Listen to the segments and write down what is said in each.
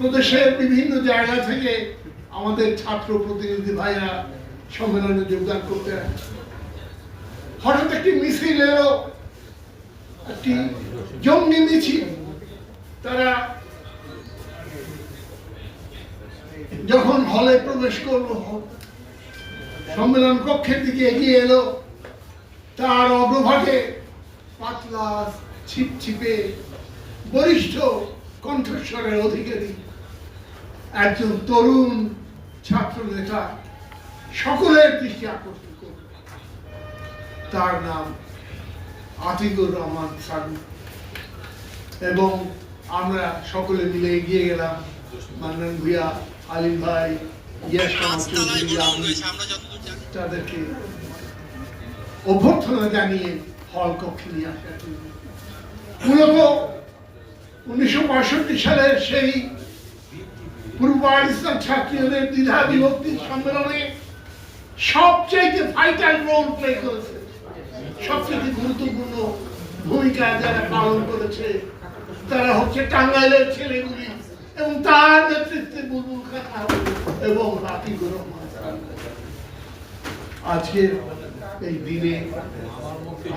প্রদেশের বিভিন্ন জায়গা থেকে আমাদের ছাত্র প্রতিনিধি ভাইরা সম্মেলনে যোগদান করতে হঠাৎ একটি মিছিল এলো, একটি জঙ্গি মিছিল। তারা যখন হলে প্রবেশ করল, সম্মেলন কক্ষের দিকে এগিয়ে এলো। তার অগ্রভাগে পাতলা ছিপছিপে বরিষ্ঠ কণ্ঠস্বরের অধিকারী একজন তরুণ ছাত্র নেতা সকলের দৃষ্টি আকর্ষণ করল তার নাম আতিকুর রহমান সাগু এবং আমরা সকলে মিলে এগিয়ে গেলাম মান্নান ভুইয়া, আলিম ভাই তাদেরকে অভ্যর্থনা জানিয়ে হল কক্ষে নিয়ে আসার মূলত উনিশশো পঁয়ষট্টি সালের সেই দ্বিধা বিভক্তি সম্মেলনে ভাইটাল রোল প্লে করেছে। সবচেয়ে গুরুত্বপূর্ণ ভূমিকা যারা পালন করেছে, তারা হচ্ছে টাঙ্গাইলের ছেলেগুলি এবং তার নেতৃত্বে বুলবুল এবং রাফিকুর রহমান। আজকে এই দিনে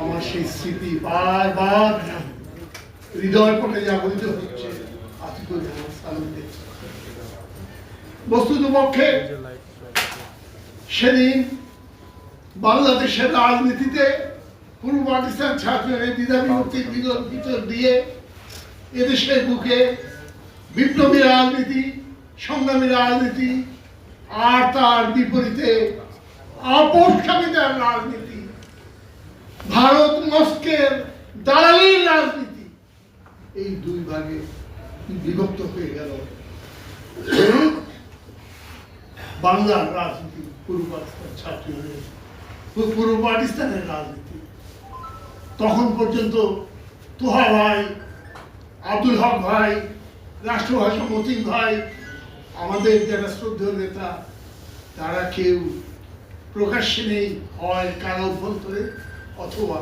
আমার সেই স্মৃতি বারবার হৃদয় পটে জাগরিত হচ্ছে। বস্তুত পক্ষে সেদিন বাংলাদেশের রাজনীতিতে পূর্ব পাকিস্তান ছাত্রদের দ্বিধা ভিতর দিয়ে এদেশের বুকে বিপ্লবী রাজনীতি, সংগ্রামী রাজনীতি আর তার বিপরীতে আপোষকামিতার রাজনীতি। ভারত মস্কের দালালির রাজনীতি। এই দুই ভাগে বিভক্ত হয়ে গেল। বাংলার রাজনীতি, পূর্ব পাকিস্তান ছাত্রীদের পূর্ব পাকিস্তানের রাজনীতি। তখন পর্যন্ত তোহা ভাই, আব্দুল হক ভাই, রাষ্ট্রভাষা মতিন ভাই, আমাদের যারা শ্রদ্ধেয় নেতা, তারা কেউ প্রকাশ্যে নেই, হয় কারা অভ্যন্তরে অথবা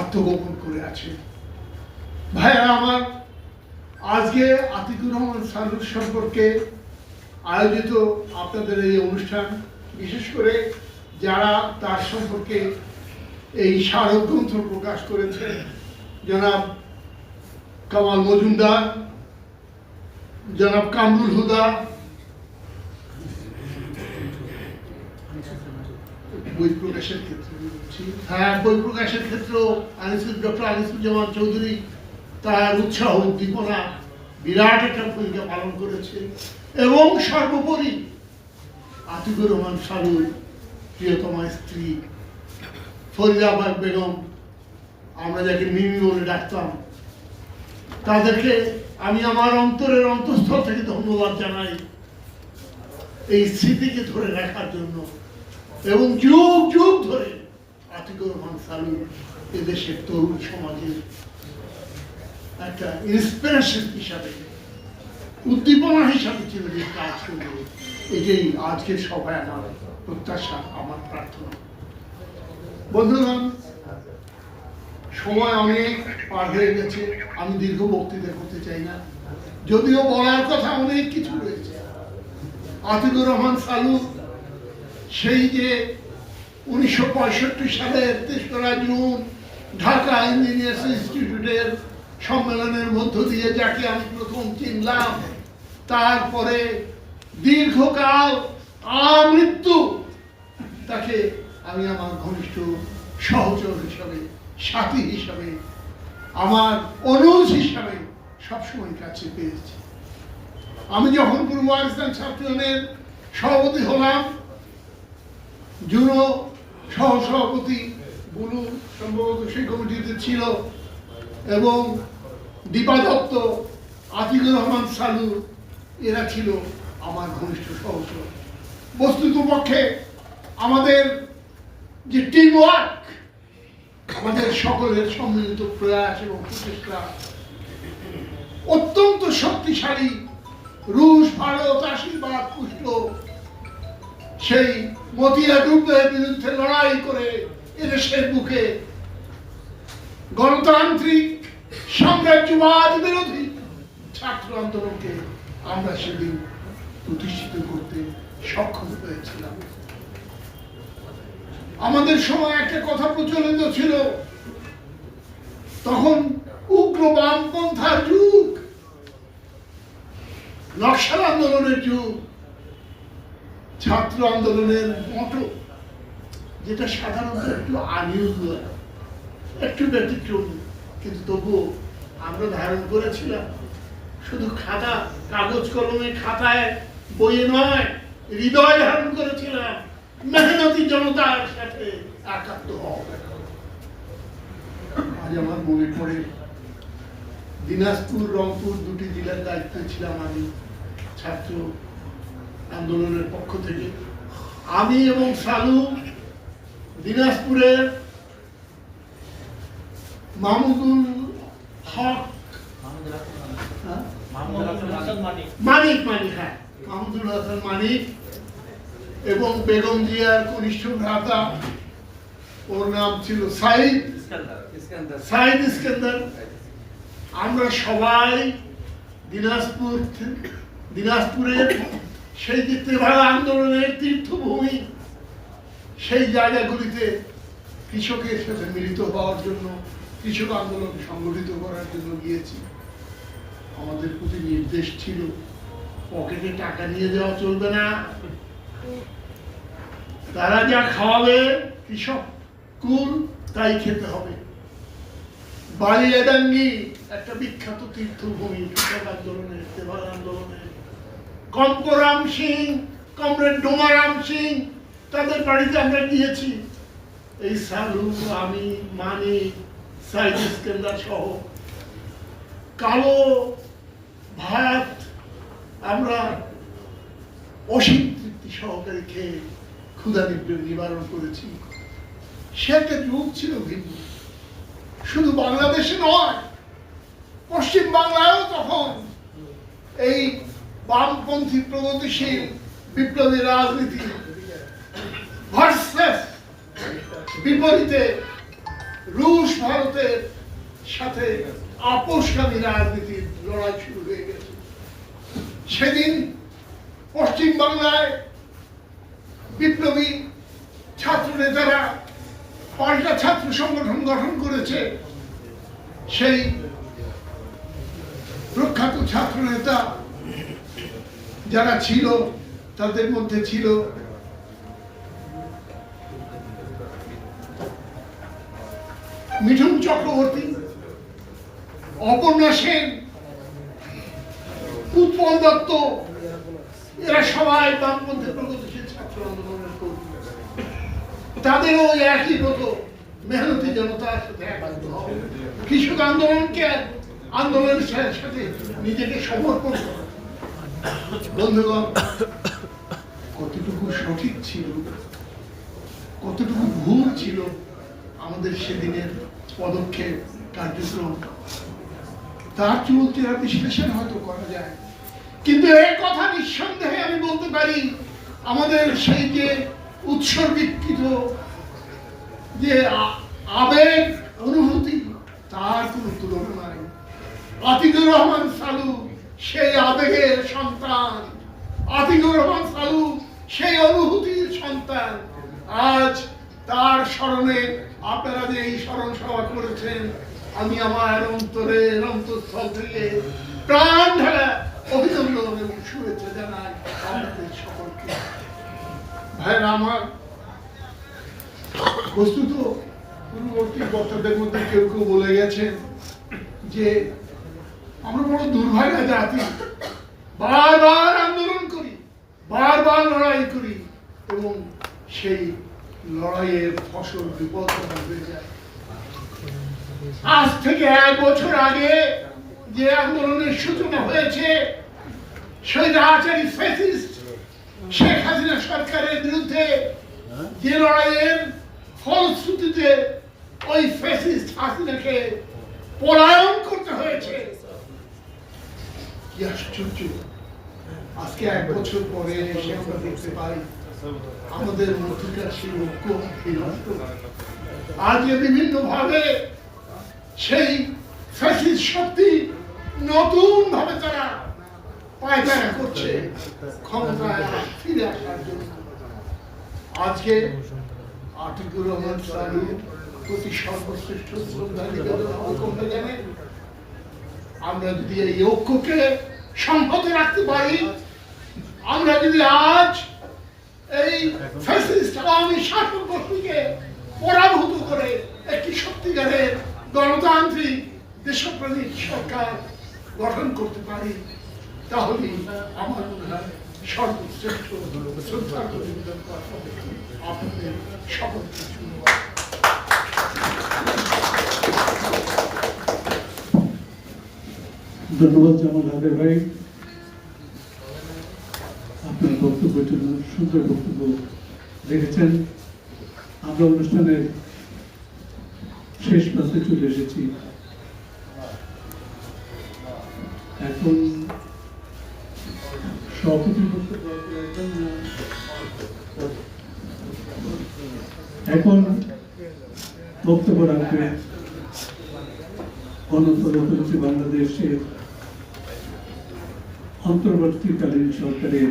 আত্মগোপন করে আছে। ভাইয়া আমার, আজকে আতিকুর রহমান সালুর সম্পর্কে আয়োজিত আপনাদের এই অনুষ্ঠান, বিশেষ করে যারা তার সম্পর্কে এই স্মারক গ্রন্থ প্রকাশ করেছে জনাব কামাল মজুমদার, জনাব কামরুল হুদা, বই প্রকাশের ক্ষেত্রে। হ্যাঁ বই প্রকাশের ক্ষেত্রেও আনিসুল ডক্টর আনিসুজ্জামান চৌধুরী তার উৎসাহ উদ্দীপনা বিরাট একটা ভূমিকা পালন করেছে এবং সর্বোপরি আতিকুর রহমান সালুর প্রিয়তমা স্ত্রী ফরিদাবাদ বেগম, আমরা যাকে মিমি বলে ডাকতাম, তাদেরকে আমি আমার অন্তরের অন্তঃস্থল থেকে ধন্যবাদ জানাই এই স্মৃতিকে ধরে রাখার জন্য। এবং যুগ যুগ ধরে আতিকুর রহমান সালু এদেশের তরুণ সমাজের একটা ইন্সপিরেশন হিসাবে উদ্দীপনা হিসাবে চিরদিন কাজ করবে এটাই আজকের সভায় আমার প্রত্যাশা, আমার প্রার্থনা। বন্ধুগণ, সময় অনেক পার হয়ে গেছে, আমি দীর্ঘ বক্তৃতা করতে চাই না। যদিও বলার কথা অনেক কিছু রয়েছে। আতিকুর রহমান সালু সেই যে উনিশশো পঁয়ষট্টি সালের তেসরা জুন ঢাকা ইঞ্জিনিয়ার্স ইনস্টিটিউটের সম্মেলনের মধ্য দিয়ে যাকে আমি প্রথম চিনলাম তারপরে দীর্ঘকাল আমৃত্যু, তাকে আমি আমার ঘনিষ্ঠ সহচর হিসাবে, সাথী হিসাবে, আমার অনুজ হিসাবে সবসময় কাছে পেয়েছি। আমি যখন পূর্ব পাকিস্তান ছাত্রদের সভাপতি হলাম জুনো সহ সভাপতি বুলু সম্ভবত সেই কমিটিতে ছিল, এবং দীপা দত্ত, আতিকুর রহমান সালু এরা ছিল আমার ঘনিষ্ঠ সহচর বস্তুত পক্ষে আমাদের যে টিম ওয়ার্ক আমাদের সকলের সম্মিলিত প্রয়াস এবং প্রচেষ্টা অত্যন্ত শক্তিশালী। রুশ, ভারত, আশীর্বাদ, পুষ্ট। সেই মতিয়া গ্রুপের বিরুদ্ধে লড়াই করে এদেশের বুকে গণতান্ত্রিক সাম্রাজ্যবাদ বিরোধী ছাত্র আন্দোলনকে আমরা সেদিন প্রতিষ্ঠিত করতে সক্ষম হয়েছিলাম। আমাদের সময় একটা কথা প্রচলিত ছিল, তখন উগ্র বামপন্থার যুগ, নকশাল আন্দোলনের যুগ, ছাত্র আন্দোলনের মতো, যেটা সাধারণত একটু আনইউজুয়াল একটু ব্যতিক্রম, কিন্তু তবুও আমরা ধারণ করেছিলাম। শুধু খাতা, কাগজ কলমে, খাতায়, বইয়ে নয়, হৃদয় ধারণ করেছিলাম মেহনতি জনতার সাথে একাত্ম আজ আমার মনে পড়ে, দিনাজপুর, রংপুর দুটি জেলার দায়িত্বে ছিলাম আমি, ছাত্র আন্দোলনের পক্ষ থেকে আমি এবং সালু দিনাজপুরের মাহমুদুল হক? মানিক মানিক হ্যাঁ। মাহমুদুল হাসান মানিক এবং বেগম জিয়ার কনিষ্ঠ ভ্রাতা। ওর নাম ছিল সাইদ। সাইদ ইস্কেন্দার। আমরা সবাই দিনাজপুর দিনাজপুরের সেই যে তেভাগা আন্দোলনের তীর্থভূমি সেই জায়গাগুলিতে কৃষকের সাথে মিলিত হওয়ার জন্য কৃষক আন্দোলন সংগঠিত করার জন্য গিয়েছি। আমাদের প্রতি নির্দেশ ছিল। পকেটে টাকা নিয়ে যাওয়া চলবে না। তারা যা খাওয়াবে কৃষক কুল, তাই খেতে হবে। বালিয়াডাঙ্গি একটা বিখ্যাত তীর্থভূমি কৃষক আন্দোলনের তেভার আন্দোলনের কম্পরাম সিং, কমরেড ডোমারাম সিং, তাদের বাড়িতে আমরা গিয়েছি। এই সালু আমি মানি সাইদ ইস্কেন্দার সহ। কালো ভাত, আমরা অসীম তৃপ্তি সহকারে খেয়ে ক্ষুধা নিবারণ- করেছি। সে একটা যুগ ছিল ভিন্ন। শুধু বাংলাদেশে নয়, পশ্চিম বাংলায়ও তখন এই বামপন্থী প্রগতিশীল বিপ্লবী রাজনীতি বিপরীতে রুশ ভারতের সাথে আপোষকামী রাজনীতির লড়াই শুরু হয়ে গেছে সেদিন পশ্চিম বাংলায় বিপ্লবী ছাত্র নেতারা পাল্টা ছাত্র সংগঠন গঠন করেছে সেই প্রখ্যাত ছাত্র নেতা যারা ছিল, তাদের মধ্যে ছিল মিঠুন চক্রবর্তী, অপর্ণা সেন উৎপল দত্ত। এরা সবাই বামপন্থী প্রগতিশীল ছাত্র আন্দোলনের কর্মী তাদেরও একই মতো মেহনতি জনতার সাথে হওয়া। কৃষক আন্দোলনকে আন্দোলনের সাথে নিজেকে সমর্পণ বন্ধুগণ, কতটুকু সঠিক ছিল, কতটুকু ভুল ছিল আমাদের সেদিনের পদক্ষেপ, কার্যক্রম তার চুলচেরা বিশ্লেষণ হয়তো করা যায়। কিন্তু এই কথা নিঃসন্দেহে আমি বলতে পারি, আমাদের সেই যে উৎসর্গীকৃত যে আবেগ অনুভূতি, তার কোনো তুলনা নাই। আতিকুর রহমান সালু, সেই আবেগের সন্তান। আতিকুর রহমান সালু, সেই অনুভূতির সন্তান। আজ তার স্মরণে আপনারা যে এই স্মরণ সভা করেছেন আমি আমার অন্তরের অন্তঃস্থল থেকে প্রাণ ঢালা অভিনন্দন এবং শুভেচ্ছা জানাই আপনাদের সকলকে। ভাইরা আমার বস্তুত পূর্ববর্তী বক্তাদের মধ্যে কেউ কেউ বলে গেছেন যে আমরা বড় দুর্ভাগা জাতি। বারবার আন্দোলন করি, বারবার লড়াই করি এবং সেই লড়াইয়ের ফসল বিপদ হয়ে যায়। আজ থেকে এক বছর আগে যে আন্দোলনের সূচনা হয়েছে স্বৈরাচারী ফ্যাসিস্ট শেখ হাসিনা সরকারের বিরুদ্ধে যে লড়াইয়ের ফলশ্রুতিতে ওই ফ্যাসিস্ট হাসিনাকে পলায়ন করতে হয়েছে। কি আশ্চর্য। আজকে এক বছর পরে এসে আমরা দেখতে পাই, আমাদের মধ্যকার সেই ঐক্য বিনষ্ট আজকে বিভিন্ন ভাবে সেই ফ্যাসিস্ট শক্তি নতুন ভাবে তারা পায়তারা করছে, ক্ষমতায় ফিরে আসার জন্য। আজকে আতিকুর রহমান সাহেবের প্রতি সর্বশ্রেষ্ঠ শ্রদ্ধা নিবেদন অবকম্পে জানেন আমরা যদি এই ঐক্যকে সংহত রাখতে পারি, আমরা যদি আজ এই ফ্যাসিস্ট আওয়ামী শাসক গোষ্ঠীকে পরাভূত করে একটি সত্যিকারের গণতান্ত্রিক দেশপ্রেমিক সরকার গঠন করতে পারি তাহলে আমার মনে হয় সর্বশ্রেষ্ঠ শ্রদ্ধা। আপনাদের ধন্যবাদ। জামাল হায়দার ভাই। আপনার বক্তব্যের জন্য সুন্দর বক্তব্য রেখেছেন। আমরা অনুষ্ঠানের শেষ প্রান্তে চলে এসেছি। এখন? এখন বক্তব্য রাখবেন। গণতন্ত্র বাংলাদেশের অন্তর্বর্তীকালীন সরকারের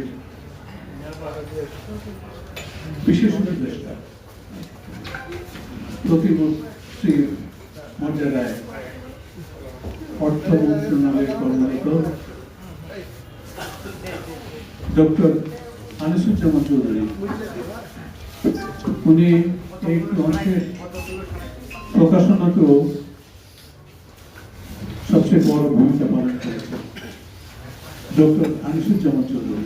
বিশেষ উপদেষ্টা প্রতিমন্ত্রী মর্যাদায় অর্থ মন্ত্রণালয়ে কর্মরত ডক্টর আনিসুজ্জামান চৌধুরী। উনি এই গ্রন্থের প্রকাশনাতেও সবচেয়ে বড় ভূমিকা পালন করেছেন। ডক্টর আনিসুজ্জামান চৌধুরী।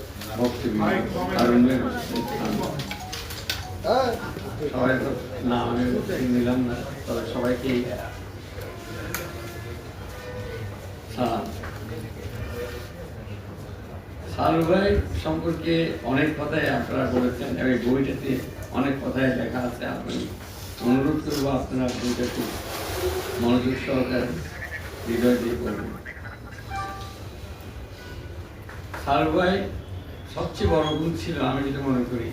সম্পর্কে অনেক কথাই আপনারা বলেছেন, এই বইটাতে অনেক কথাই লেখা আছে। আপনি অনুরোধ করব আপনারা বইটা খুব মনোযোগ সহকারে হৃদয় দিয়ে পড়বেন। সালু ভাই সবচেয়ে বড় গুণ ছিল আমি যেটা মনে করি,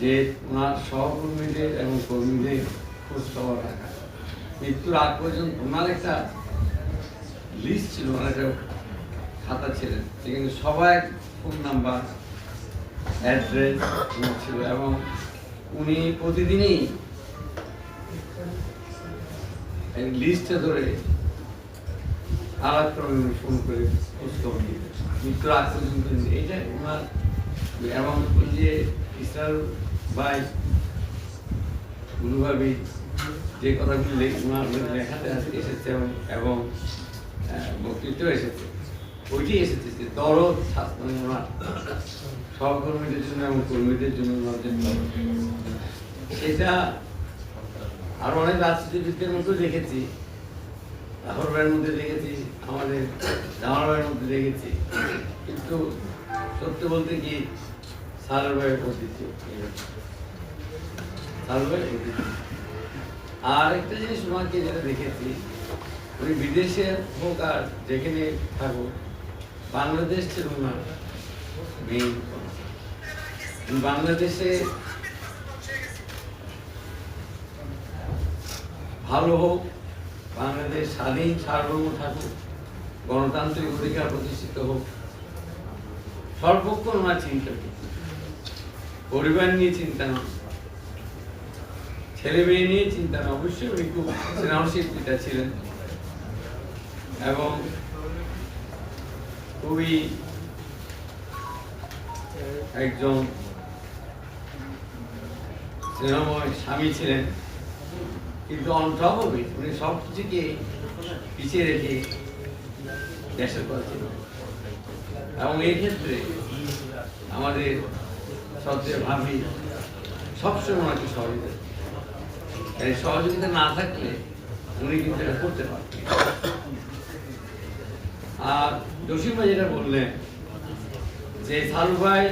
যে ওনার সহকর্মীদের এবং কর্মীদের খোঁজ খবর রাখা মৃত্যুর আগ পর্যন্ত ওনার একটা লিস্ট ছিল, ওনার একটা খাতা ছিলেন সেখানে সবাই ফোন নাম্বার অ্যাড্রেস ছিল এবং উনি প্রতিদিনই লিস্টে ধরে আলাপ ক্রমে উনি ফোন করে খোঁজ খবর মৃত্যুর আগ পর্যন্ত এইটা ওনার এবং যে ইসরার ভাই গুরুভাবি যে কথাগুলি ওনার লেখাতে এসেছে এবং আহ, এসেছে ওইটি এসেছে যে দরদ মানে ওনার সহকর্মীদের জন্য এবং কর্মীদের জন্য ওনার। সেটা আরও অনেক রাজনীতিবিদদের মধ্যে দেখেছি রাহুল মধ্যে দেখেছি আমাদের জামাল ভাইয়ের মধ্যে দেখেছি কিন্তু সত্য বলতে কি সালার ভাইয়ের অদ্বিতীয় সালার আর একটা জিনিস ওনাকে যেটা দেখেছি, উনি বিদেশে হোক আর যেখানে থাকুক, বাংলাদেশ ছিল ওনার বাংলাদেশে ভালো হোক, বাংলাদেশ স্বাধীন, সার্বভৌম থাকুক গণতান্ত্রিক অধিকার প্রতিষ্ঠিত হোক। সর্বক্ষণ ওনার চিন্তা পরিবার নিয়ে চিন্তা নয় ছেলে মেয়ে নিয়ে চিন্তা নয় অবশ্যই উনি খুব স্নেহশীল পিতা ছিলেন। এবং খুবই একজন স্নেহময় স্বামী ছিলেন। কিন্তু অন টপ উনি সব কিছুকে পিছিয়ে রেখে দেশের কথা এবং এই ক্ষেত্রে আমাদের সবচেয়ে ভাবি সবসময় ওনাকে সহযোগিতা। এই সহযোগিতা না থাকলে উনি কিন্তু এটা করতে পারতেন আর জসিম ভাই যেটা বললেন যে সালু ভাই,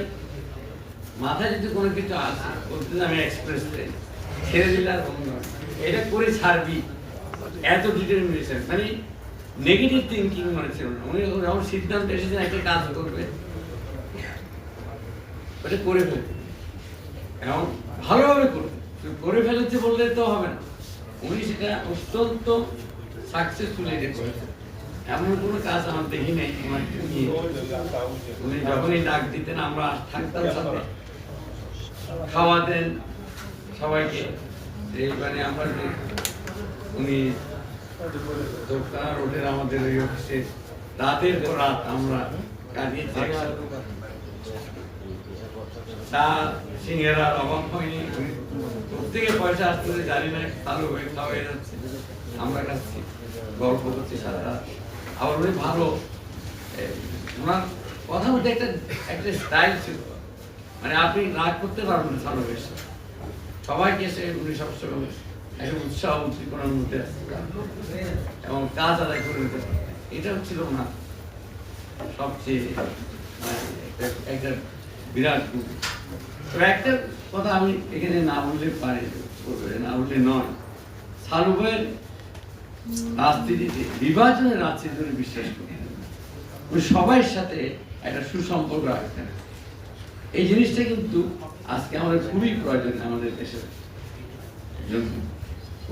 মাথায় যদি কোনো কিছু আসে বলতে আমি এক্সপ্রেস ট্রেন ছেড়ে দিলে আর। এটা করে ছাড়বি এত ডিটারমিনেশন মানে নেগেটিভ থিঙ্কিং মানে ছিল না উনি যখন সিদ্ধান্ত এসেছেন, একটা কাজ করবে। ওটা করে ফেলতে। এবং ভালোভাবে করবে। করে ফেলেছে বললে তো হবে না। উনি সেটা অত্যন্ত সাকসেসফুল এটা করেছেন। এমন কোনো কাজ আমার দেখি নাই উনি যখনই ডাক দিতেন, আমরা থাকতাম সাথে। খাওয়াতেন সবাইকে। এই মানে আমরা উনি আমাদের রাত আমরা হয়নি প্রত্যেকে পয়সা আসতে জানি না ভালো হয়ে আমরা করছি সারা রাত আবার ভালো কথা বলতে একটা ছিল মানে আপনি রাগ করতে পারবেন সবাইকে সে উনি সবসময় একটা উৎসাহ উদ্দীপনার মধ্যে এবং কাজ আদায় করে নিতে এটা হচ্ছিল ওনার সবচেয়ে মানে একটা- বিরাট গুণ একটা কথা আমি এখানে না বললে পারি না বললে নয়। সালুবের রাজনীতিতে, বিভাজনের রাজনীতি উনি বিশ্বাস করতেন সবার সাথে একটা সুসম্পর্ক রাখতেন। এই জিনিসটা কিন্তু আজকে আমাদের খুবই প্রয়োজন আমাদের দেশের জন্য।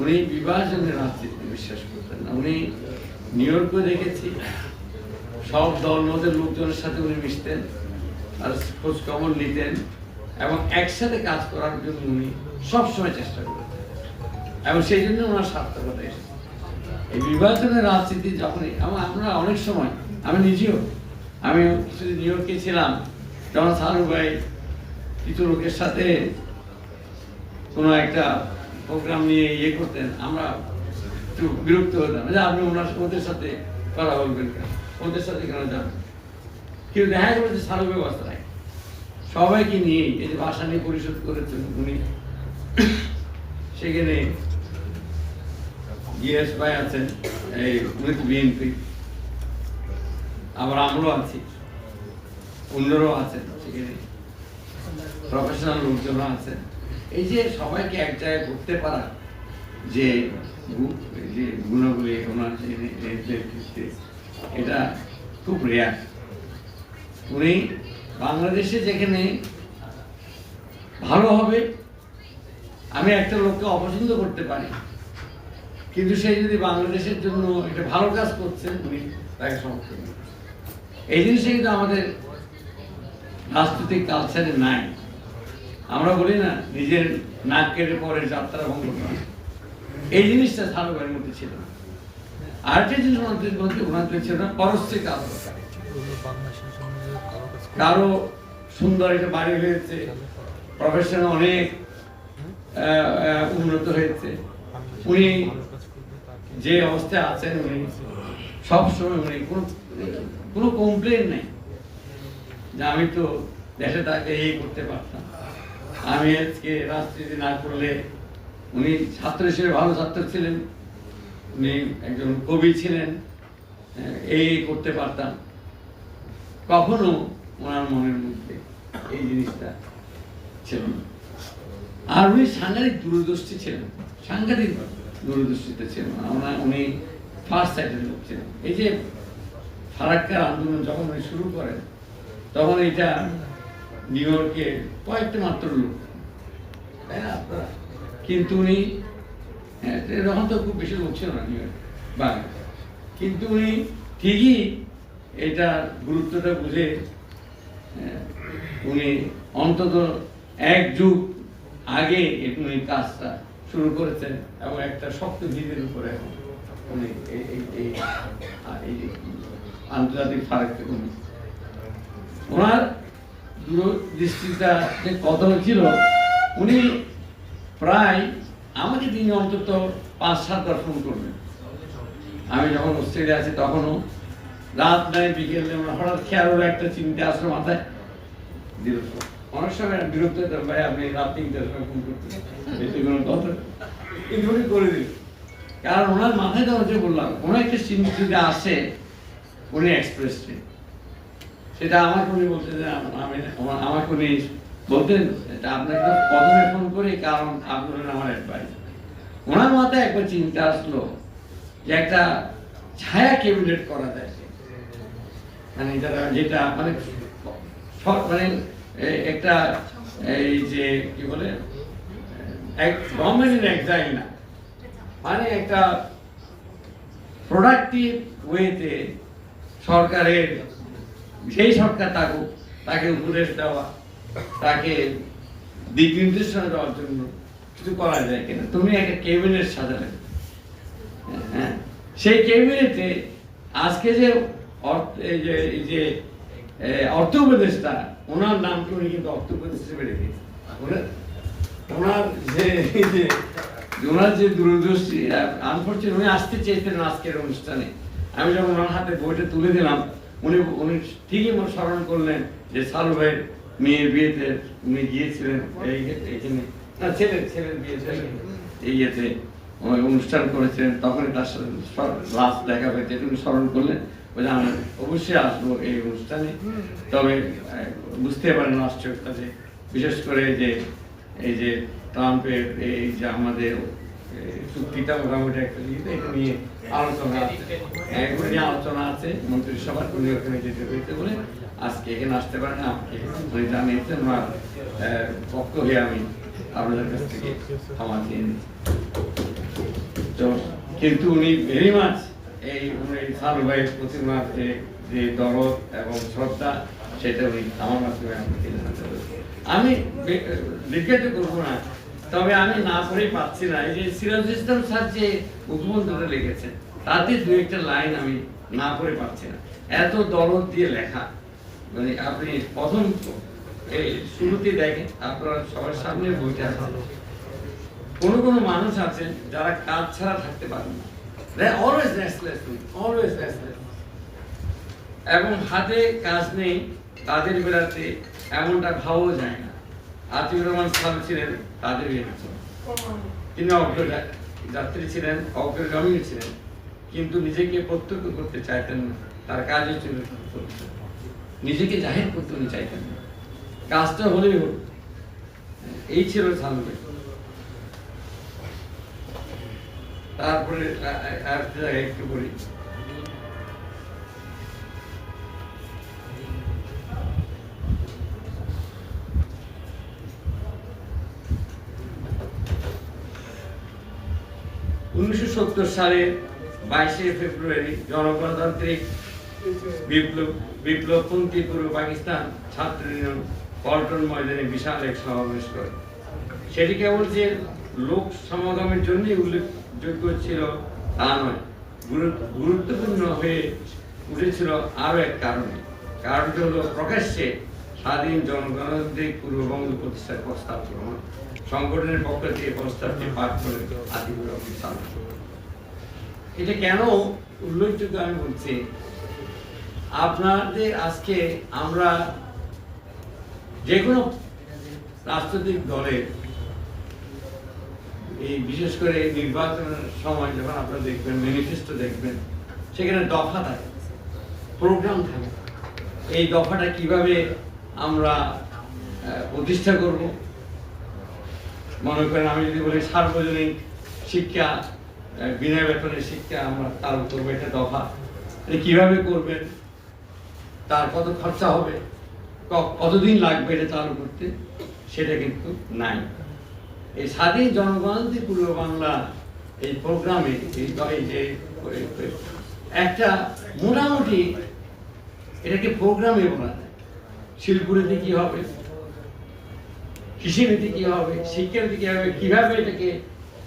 উনি বিভাজনের রাজনীতিতে বিশ্বাস করতেন না। উনি নিউ দেখেছি। সব দল মতের লোকজনের সাথে উনি মিশতেন আর খোঁজ খবর নিতেন এবং একসাথে কাজ করার জন্য উনি সবসময় চেষ্টা করেছেন এবং সেই জন্য ওনার সার্থকতা এসেছে। এই বিভাজনের রাজনীতি যখনই এবং আমরা অনেক সময়, আমি নিজেও, আমি কিছুদিন নিউ ইয়র্কে ছিলাম যখন সারু ভাই, কিছু লোকের সাথে কোনো একটা প্রোগ্রাম নিয়ে ইয়ে করতেন, আমরা একটু বিরক্ত হতাম। যে, আপনি ওনার, ওদের সাথে কথা বলবেন ওদের সাথে কেন যান? কেউ দেখা গেল যে সারু ব্যবস্থা নাই। সবাইকে নিয়ে এই যে ভাষা নিয়ে পরিশোধ করেছেন উনি, সেখানে ইয়েস ভাই আছেন, এই উনি তো বিএনপি। আবার আমরাও আছি, অন্যরাও আছেন সেখানে। প্রফেশনাল লোকজনও আছেন। এই যে সবাইকে এক জায়গায় করতে পারা, যে যে গুণগুলি ওনার এটা খুব রেয়ার উনি বাংলাদেশে যেখানে ভালো হবে, আমি একটা লোককে অপছন্দ করতে পারি, কিন্তু সে যদি বাংলাদেশের জন্য একটা ভালো কাজ করছেন উনি তাকে সমর্থন এই জিনিসটা কিন্তু আমাদের রাজনৈতিক কালচারে নাই। আমরা বলি না, নিজের নাক কেটে পরে যাত্রা ভঙ্গ করা। এই জিনিসটা সারবের মধ্যে ছিল না। আরেকটা জিনিস ওনাদের মধ্যে ওনাদের ছিল না, পরশ্রী কারও সুন্দর একটা বাড়ি হয়েছে প্রফেশন অনেক উন্নত হয়েছে। উনি যে অবস্থায় আছেন, উনি সবসময় উনি কোনো কোনো কমপ্লেন নেই। যে আমি তো দেশে তাকে এই করতে পারতাম। আমি আজকে রাজনীতি না করলে উনি ছাত্র হিসেবে ভালো ছাত্র ছিলেন, উনি একজন কবি ছিলেন এই এই করতে পারতাম। কখনো ওনার মনের মধ্যে এই জিনিসটা ছিল না। আর উনি সাংঘাতিক দূরদর্শী ছিলেন, সাংঘাতিক দূরদর্শিতা ছিলেন। আমরা, উনি ফার্স্ট সাইডের লোক ছিলেন। এই যে ফারাক্কার আন্দোলন যখন উনি শুরু করেন, তখন এটা নিউ ইয়র্কে কয়েকটা মাত্র লোক আপনারা? কিন্তু উনি হ্যাঁ, তখন তো খুব বেশি লোক ছিল না নিউ ইয়র্ক বাংলা কিন্তু উনি ঠিকই এটা গুরুত্বটা বুঝে আহ, উনি অন্তত এক যুগ আগে উনি কাজটা শুরু করেছেন এবং একটা শক্ত ভিতের উপরে এখন উনি এই- আন্তর্জাতিক ফারাককে উনি ওনার দূরদৃষ্টিটা যে কত ছিল, উনি প্রায় আমাকে তিনি অন্তত পাঁচ সাতবার ফোন করবেন আমি যখন অস্ট্রেলিয়া আছি তখনও রাত নাই, বিকেলে ওনার হঠাৎ খেয়াল একটা চিন্তা আসলো মাথায়। phone। অনেক সময় বিরক্ত ভাই, আপনি রাত তিনটার সময় ফোন কথা নেই। করে দিল কারণ ওনার মাথায় তো যে বললাম, কোনো একটা চিন্তা আসে, উনি এক্সপ্রেসে সেটা আমার উনি বলতে যে, আমি আমাকে উনি বলতেন এটা আপনাকে প্রথমে ফোন করি, কারণ আপনি হলেন আমার অ্যাডভাইস ওনার মাথায় একবার চিন্তা আসলো যে, একটা ছায়া ক্যাবিনেট করা যায়। মানে যারা, যেটা মানে মানে একটা, এই যে, কি বলে গভর্নমেন্টের এক্সাইল না মানে একটা প্রোডাক্টিভ ওয়েতে সরকারের সেই সরকার থাকুক তাকে উপদেশ দেওয়া, তাকে দিক নির্দেশনা দেওয়ার জন্য কিছু করা যায় কিনা। তুমি একটা ক্যাবিনেট সাজালে। হ্যাঁ সেই ক্যাবিনেটে আজকে যে অর্থ, এই যে অর্থ উপদেষ্টা, ওনার নামকে উনি কিন্তু অর্থ উপদেষ্টা হিসেবে রেখেছেন ওনার- যে ওনার যে দূরদর্শী আনফর্চুনেট উনি আসতে চেয়েছিলেন আজকের অনুষ্ঠানে। আমি যখন ওনার হাতে বইটা তুলে দিলাম উনি উনি ঠিকই মনে স্মরণ করলেন যে সালু ভাইয়ের মেয়ের বিয়েতে উনি গিয়েছিলেন এই এইখানে না, ছেলের ছেলের বিয়েতে। এই ইয়েতে অনুষ্ঠান করেছিলেন, তখনই তার সাথে লাস্ট দেখা হয়েছে উনি স্মরণ করলেন। বলে আমি অবশ্যই আসব এই অনুষ্ঠানে। তবে বুঝতে পারেন আশ্চর্যতা যে, বিশেষ করে যে, এই যে ট্রাম্পের এই যে আমাদের চুক্তিটা মোটামুটি একটা ইয়েতে এটা নিয়ে আলোচনা আছে। এগুলো নিয়ে আলোচনা আছে মন্ত্রিসভার উনি ওখানে যেতে হয়েছে বলে আজকে এখানে আসতে পারেন আমাকে উনি জানিয়েছেন আহ, পক্ষ হয়ে আমি আপনাদের কাছ থেকে ক্ষমা চেয়ে নিচ্ছি। তো কিন্তু উনি ভেরি মাছ এই উনি সালু ভাইয়ের প্রতি ওনার যে যে দরদ এবং শ্রদ্ধা সেটা উনি আমার মাধ্যমে আমাকে আমি জিজ্ঞাসা করব না তবে আমি না পড়ে পাচ্ছি না। এই যে সিরাজ ইসলাম স্যার যে উদ্বন্ধটা লিখেছেন তাতে দু একটা লাইন আমি না পড়ে পাচ্ছি না। এত দরদ দিয়ে লেখা। মানে আপনি প্রথম এই শুরুতে দেখেন, আপনার সবার সামনে বইটা আছে। কোনো কোনো মানুষ আছেন যারা কাজ ছাড়া থাকতে পারেন না। এবং হাতে কাজ নেই, তাদের বেড়াতে এমনটা ভাবও যায় না। আতিউর রহমান সাহেব ছিলেন তাদের তিনি যাত্রী ছিলেন অগ্রগামী ছিলেন, কিন্তু নিজেকে প্রত্যক্ষ করতে চাইতেন না। তার কাজে ছিল নিজেকে জাহির করতে উনি চাইতেন না। কাজটা হলেই হোক এই ছিল সালুবের তারপরে একটু বলি। উনিশশো সত্তর সালে বাইশে ফেব্রুয়ারি জনগণতান্ত্রিক বিপ্লব, বিপ্লবপন্থী পূর্ব পাকিস্তান ছাত্র ইউনিয়ন পল্টন ময়দানে বিশাল এক সমাবেশ করে। সেটি কেবল যে লোক সমাগমের জন্যই উল্লেখযোগ্য ছিল তা নয় গুরুত্ব- গুরুত্বপূর্ণ হয়ে উঠেছিল আরও এক কারণে। কারণটি হলো প্রকাশ্যে স্বাধীন জনগণতান্ত্রিক পূর্ববঙ্গ প্রতিষ্ঠার প্রস্তাব গ্রহণ। সংগঠনের পক্ষ থেকে প্রস্তাবটি পাঠ করে আদিপুর এটা কেন উল্লেখযোগ্য আমি বলছি, আপনাদের আজকে আমরা যে কোনো রাজনৈতিক দলের এই বিশেষ করে নির্বাচনের সময় যখন আপনারা দেখবেন ম্যানিফেস্টো দেখবেন, সেখানে দফা থাকে প্রোগ্রাম থাকে। এই দফাটা কীভাবে আমরা প্রতিষ্ঠা করব? মনে করেন আমি যদি বলি সার্বজনীন শিক্ষা বিনা বেতনের শিক্ষা আমরা চালু করব, এটা দফা। এটা কীভাবে করবেন? তার কত খরচা হবে? কতদিন লাগবে এটা চালু করতে সেটা কিন্তু নাই। এই স্বাধীন জনগণতান্ত্রিক পূর্ব বাংলা এই প্রোগ্রামে, এই যে একটা মোটামুটি এটাকে প্রোগ্রামে বলা যায়। শিলপুরিতে কি হবে? কৃষিনীতি কি হবে? শিক্ষানীতি কি হবে? কীভাবে এটাকে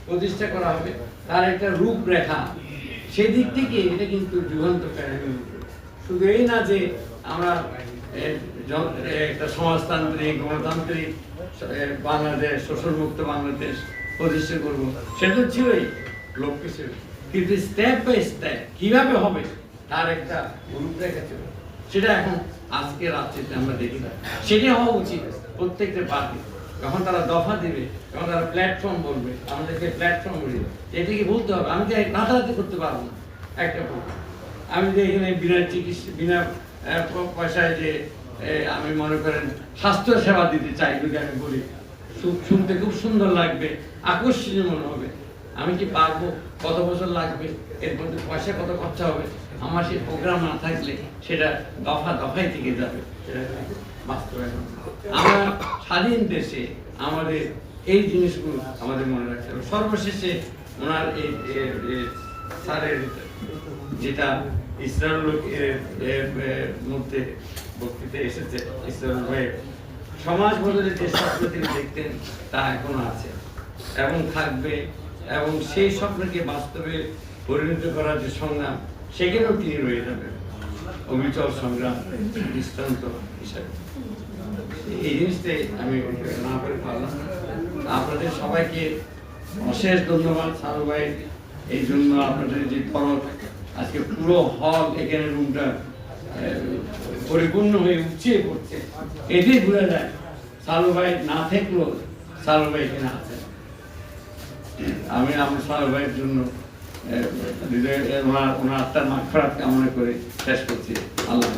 প্রতিষ্ঠা করা হবে? তার একটা রূপরেখা। সেদিক থেকে এটা কিন্তু যুগান্তকারী শুধু এই না যে আমরা একটা সমাজতান্ত্রিক, গণতান্ত্রিক বাংলাদেশ, শোষণমুক্ত বাংলাদেশ প্রতিষ্ঠা করব। সেটা ছিলই লক্ষ্য ছিল। কিন্তু স্টেপ বাই স্টেপ কীভাবে হবে, তার একটা রূপরেখা ছিল। সেটা এখন আজকে রাত্রিতে আমরা দেখি। না সেটা হওয়া উচিত প্রত্যেকটা পার্টি যখন তারা দফা দিবে, যখন তারা প্ল্যাটফর্ম বলবে, আমাদেরকে প্ল্যাটফর্ম বলবে এটাকে বলতে হবে? আমি কি রাতারাতি করতে পারব না। একটা আমি যে এখানে বিনা চিকিৎসা, বিনা পয়সায় যে আমি মনে করেন স্বাস্থ্য সেবা দিতে চাই, যদি আমি বলি। শুনতে খুব সুন্দর লাগবে, আকর্ষণীয় মনে হবে। আমি কি পারব? কত বছর লাগবে? এর মধ্যে পয়সা কত খরচা হবে? আমার সেই প্রোগ্রাম না থাকলে সেটা দফা দফায় থেকে যাবে। সেটা বাস্তবায়ন আমরা স্বাধীন দেশে আমাদের এই জিনিসগুলো আমাদের মনে রাখতে হবে। সর্বশেষে ওনার এই স্যারের যেটা মধ্যে বক্তৃতা এসেছে সমাজ বদলে যে স্বপ্ন তিনি দেখতেন তা এখনও আছে এবং থাকবে এবং সেই স্বপ্নকে বাস্তবে পরিণত করার যে সংগ্রাম, সেখানেও তিনি রয়ে যাবেন। অবিচল সংগ্রাম, দৃষ্টান্ত। আপনাদের সবাইকে অশেষ ধন্যবাদ সারু ভাই। এই জন্য আপনাদের যে আজকে পুরো হল এখানে রুমটা পরিপূর্ণ হয়ে উঠিয়ে পড়ছে। এটাই বোঝা যায় সালু ভাই না থাকলেও সালু ভাই এখানে আছেন। আমি আমার সালু ভাইয়ের জন্য ওনার আত্মার মাঠ কামনা করে শেষ করছি। আল্লাহ।